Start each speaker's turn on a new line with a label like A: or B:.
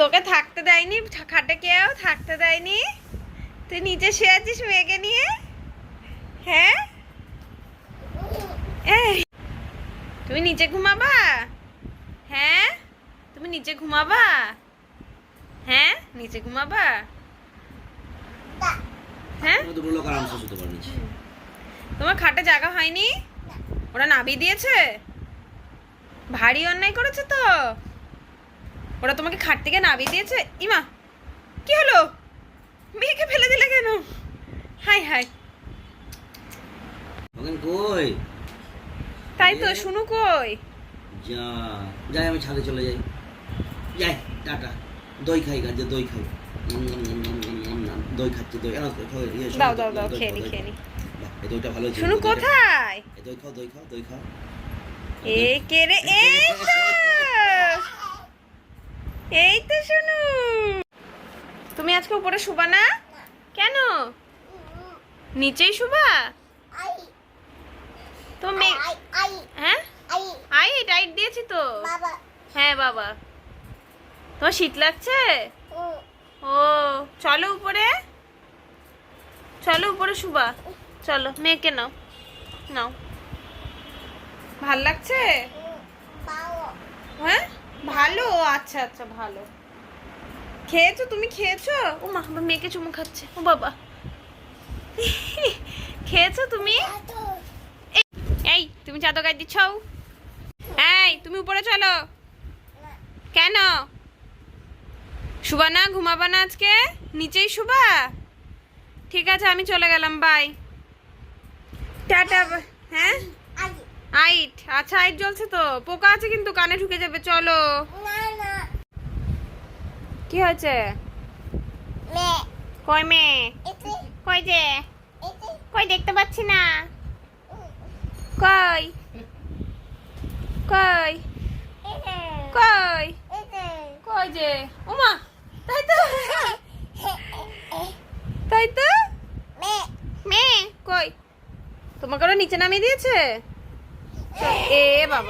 A: তোকে থাকতে দেয়নি খাটে কেউ থাকতে দেয়নি। তুই নিচে শুয়ে আছিস মেয়েকে নিয়ে? হ্যাঁ? তুমি নিচে ঘুমাবা? হ্যাঁ? তুমি নিচে ঘুমাবা? হ্যাঁ? নিচে ঘুমাবা? হ্যাঁ? তোমার খাটে জায়গা হয়নি? ওরা নাবিয়ে দিয়েছে? ভারী অন্যায় করেছে তো? ওরা তোমাকে খাট থেকে নাবিয়ে দিয়েছে। ইমা কি হলো? মেয়েকে ফেলে দিলে কেন? হাই হাই।
B: কই?
A: তাই তো শুনু কই?
B: যা যাই আমি ছাদে চলে যাই। যাই টাটা। দই খাই গাছে দই খাই। দই খাচ্ছে দই। ইয়ে,
A: দাও দাও দাও খেয়ে নি খেয়ে নি।
B: এই দইটা ভালো
A: শুনু কোথায়?
B: এই দই খাও দই খাও দই খাও।
A: এ কে রে তো এই তো শুনু তুমি আজকে উপরে শুবা না? কেন? নিচেই শুবা? তো হ্যাঁ? আই। টাইট দিয়েছি তো। হ্যাঁ বাবা। তোমার শীত লাগছে? ও চলো উপরে। চলো উপরে শুবা। চলো মেয়েকে নাও। নাও। ভালো লাগছে? আচ্ছা আচ্ছা ভালো। খেয়েছো? তুমি খেয়েছো? ও মা আমার মেয়েকে চুমু খাচ্ছে। ও বাবা। খেয়েছো তুমি? এই, তুমি চাদর গায়ে দিচ্ছ? এই তুমি উপরে চলো। কেন? শুবা না? ঘুমাবা না আজকে? নিচেই শুবা? ঠিক আছে আমি চলে গেলাম বাই। টাটা হ্যাঁ? আইট। আচ্ছা আইট জ্বলছে তো। পোকা আছে কিন্তু কানে ঢুকে যাবে চলো। কি হয়েছে? কই মেয়ে কই যে? কই দেখতে পাচ্ছি না। কই কই কই কই যে? ওমা তাই তো। তাই তো। মেয়ে কই তোমাকে ওরা নিচে নামিয়ে দিয়েছে? এ বাবা।